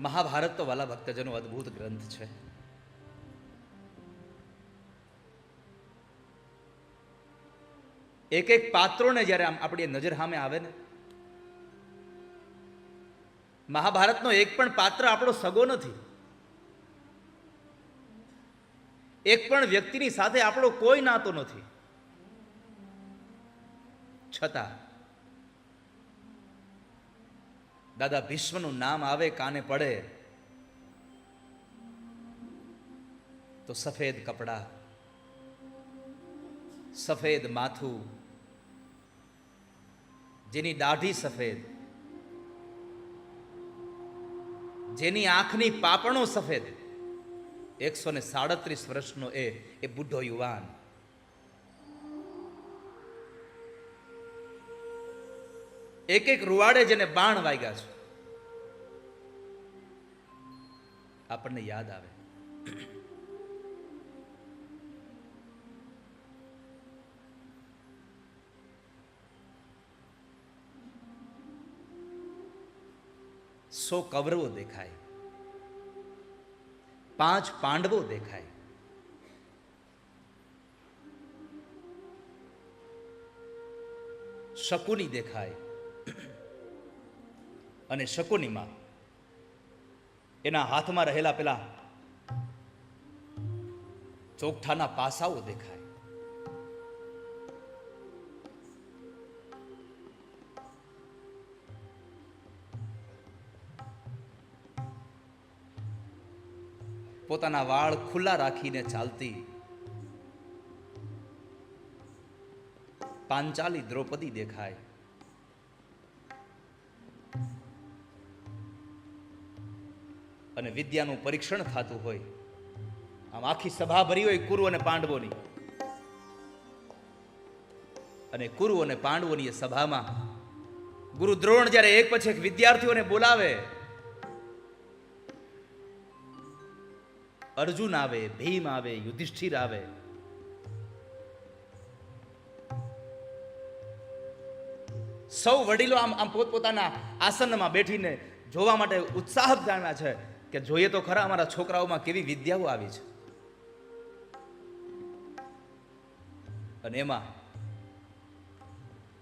મહાભારત તો વાલા ભક્તજનો અદ્ભુત ગ્રંથ છે. એક એક પાત્રોને જ્યારે આમ આપણી નજર સામે આવે ને, મહાભારતનો એક પણ પાત્ર આપણો સગો નથી. એક પણ વ્યક્તિની સાથે આપણો કોઈ નાતો નથી. છતાં દાદા, ભીષ્મનું નામ આવે, કાને પડે? તો સફેદ કપડા, સફેદ માથું, જેની દાઢી સફેદ, જેની આંખની પાપણો સફેદ. એકસો ને સાડત્રીસ વર્ષનો એ એ બુઢો યુવાન. એક એક રૂવાડે જેને બાણ વાગ્યા છે. આપણને યાદ આવે. સો કૌરવો દેખાય. પાંચ પાંડવો દેખાય. શકુની દેખાય. અને શકુનીમાં એના હાથમાં રહેલા પેલા ચોકઠાના પાસાઓ દેખાય. પોતાના વાળ ખુલ્લા રાખીને ચાલતી પાંચાલી દ્રૌપદી દેખાય. અને વિદ્યાનું પરીક્ષણ થતું હોય. આમ આખી સભા ભરી હોય કુરુ અને પાંડવોની. અને કુરુ અને પાંડવોની એ સભામાં ગુરુ દ્રોણ જ્યારે એક પછી એક વિદ્યાર્થીઓને બોલાવે, અર્જુન આવે, ભીમ આવે, યુધિષ્ઠિર આવે. સૌ વડીલો આમ આમ પોતપોતાના આસનમાં બેઠીને જોવા માટે ઉત્સાહ જાણ્યા છે. કે જોઈએ તો ખરા અમારા છોકરાઓમાં કેવી વિદ્યાઓ આવી છે. અને એમાં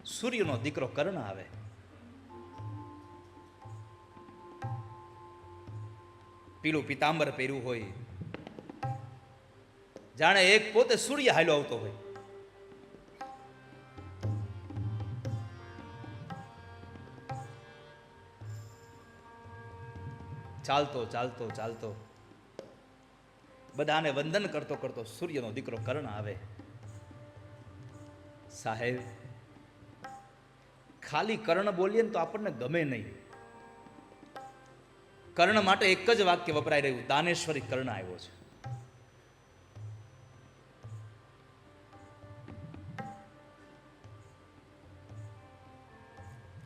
સૂર્યનો દીકરો કર્ણ આવે. પીલું પિતાંબર પહેર્યું હોય. જાણે એક પોતે સૂર્ય હાલ્યો આવતો હોય. ચાલતો ચાલતો ચાલતો. બધાને વંદન કરતો કરતો સૂર્યનો દીકરો કર્ણ આવે. સાહેબ, ખાલી કર્ણ બોલીએ ને તો આપણને ગમે નહીં. કર્ણ માટે એક જ વાક્ય વપરાઈ રહ્યું, દાનેશ્વરી કર્ણ આવ્યો છે.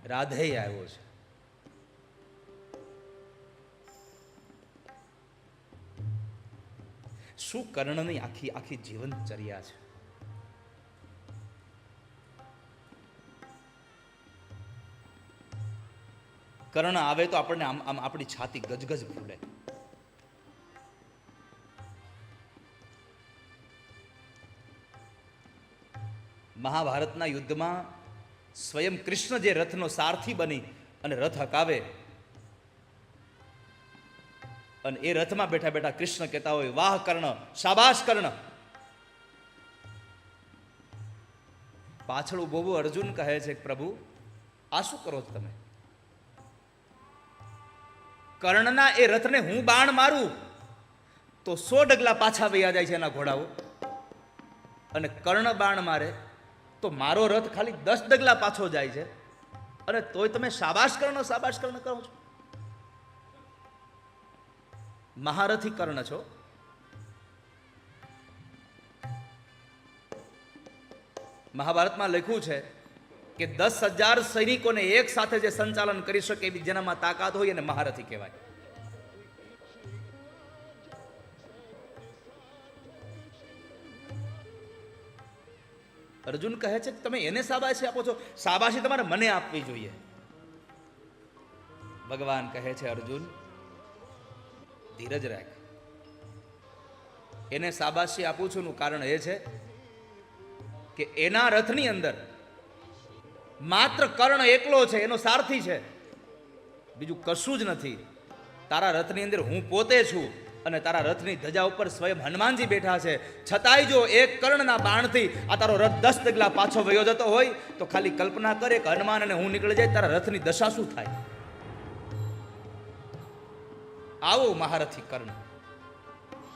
રાધેય આવ્યો છે. શું કર્ણની આખી આખી જીવનચર્યા છે? કર્ણ આવે તો આપણને આમ આમ આપણી છાતી ગજગજ ફૂલે. મહાભારતના યુદ્ધમાં સ્વયં કૃષ્ણ જે રથનો સારથી બની અને રથ હકાવે અને એ રથમાં બેઠા બેઠા કૃષ્ણ કહેતા હોય, વાહ કર્ણ, શાબાશ કર્ણ. પાછળ ઊભો અર્જુન કહે છે, પ્રભુ, આ શું કરો છો તમે? કર્ણના એ રથને હું બાણ મારું તો સો ડગલા પાછા વૈયા જાય છે એના ઘોડાઓ. અને કર્ણ બાણ મારે તો મારો રથ ખાલી દસ ડગલા પાછો જાય છે. અને તોય તમે શાબાશ કર્ણ શાબાશ કર્ણ કરો છો. મહારથી કર્ણ છો. મહાભારતમાં લખ્યું છે કે દસ હજાર સૈનિકોને એક સાથે જે સંચાલન કરી શકે એવી જેનામાં તાકાત હોય એને મહારથી કહેવાય. અર્જુન કહે છે કે તમે એને શાબાશી આપો છો. શાબાશી તમારે મને આપવી જોઈએ. ભગવાન કહે છે, અર્જુન ધીરજ રાખ. એને શાબાશી આપું છું નું કારણ એ છે કે એના રથની અંદર માત્ર કર્ણ એકલો છે, એનો સારથી છે. બીજું કશું જ નથી. તારા રથની અંદર હું પોતે છું અને તારા રથની ધજા ઉપર સ્વયં હનુમાનજી બેઠા છે. છતાંય જો એક કર્ણના બાણથી આ તારો રથ દસ ડગલા પાછો વયો જતો હોય, તો ખાલી કલ્પના કરે કે હનુમાન અને હું નીકળી જાય, તારા રથની દશા શું થાય? આવો મહારથી કર્ણ.